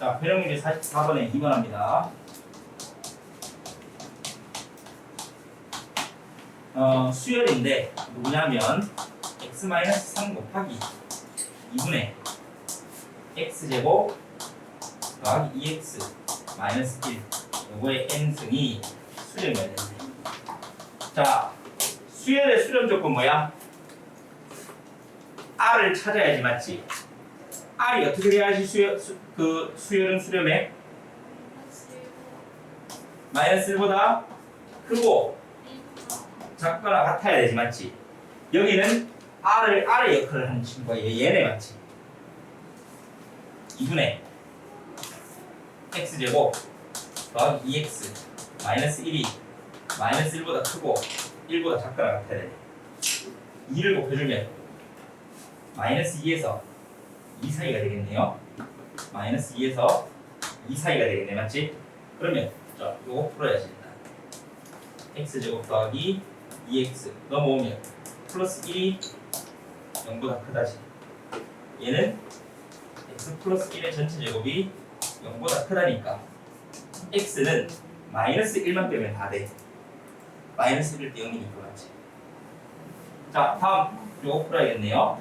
자, 배령률이 44번에 2번 합니다. 어, 수열인데 누구냐면 x-3 곱하기 2분의 x제곱 더하기 2x 마이너스 1 요거의 n승이 수렴이어야 되는데 자 수열의 수렴 조건 뭐야? r을 찾아야지 맞지? R이 어떻게 돼야지 수열, 수, 그 수열은 수렴해? 마이너스 1보다 크고 작거나 같아야 되지 맞지? 여기는 r을 r의 역할을 하는 친구가 얘- 얘네 맞지? 2분의 x제곱 더하기 2x 마이너스 1이 마이너스 1보다 크고 1보다 작거나 같아야 돼 2를 곱해주면 마이너스 2에서 2 사이가 되겠네요 마이너스 2에서 2 사이가 되겠네 맞지? 그러면 자 요거 풀어야지 일단 x제곱 더하기 2x 넘어오면 플러스 1이 0보다 크다지 얘는 x 플러스 1의 전체 제곱이 0보다 크다니까 x는 마이너스 1만 빼면 다 돼. 마이너스 1일 때 0이니까 맞지. 자 다음 요거 풀어야겠네요.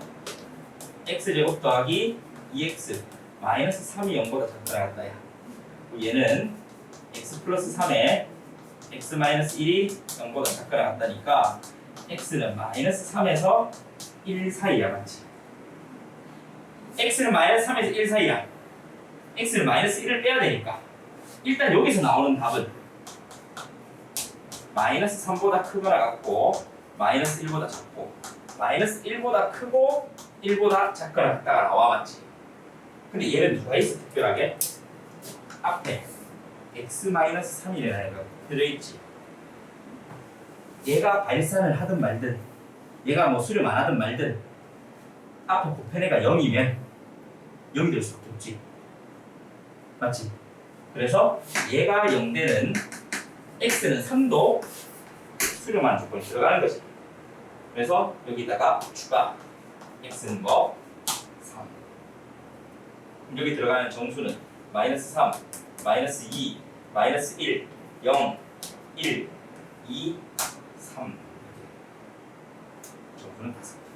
X제곱 더하기 2x 마이너스 3이 0보다 작다 같다야. 그럼 얘는 x 플러스 3에 x 마이너스 1이 0보다 작거나 같다니까 x는 마이너스 3에서 1 사이야 맞지? x는 마이너스 3에서 1 사이야 x는 마이너스 1을 빼야 되니까 일단 여기서 나오는 답은 마이너스 3보다 크거나 같고 마이너스 1보다 작고 마이너스 1보다 크고 1보다 작거나 같다가 나와 맞지? 근데 얘는 누가 있어 특별하게? 앞에 x 마이너스 3이라는 애가 들어있지 얘가 발산을 하든 말든 얘가 뭐 수렴 안 하든 말든 앞에 곱펜 애가 0이면 0이 될 수밖에 없지 맞지? 그래서 얘가 0되는 x는 3도 수렴한 조건이 들어가는 거지 그래서 여기다가 추가 x는 뭐? 3 그럼 여기 들어가는 정수는 마이너스 3, 마이너스 2, 마이너스 1, 0, 1, 2, 3 정수는 다섯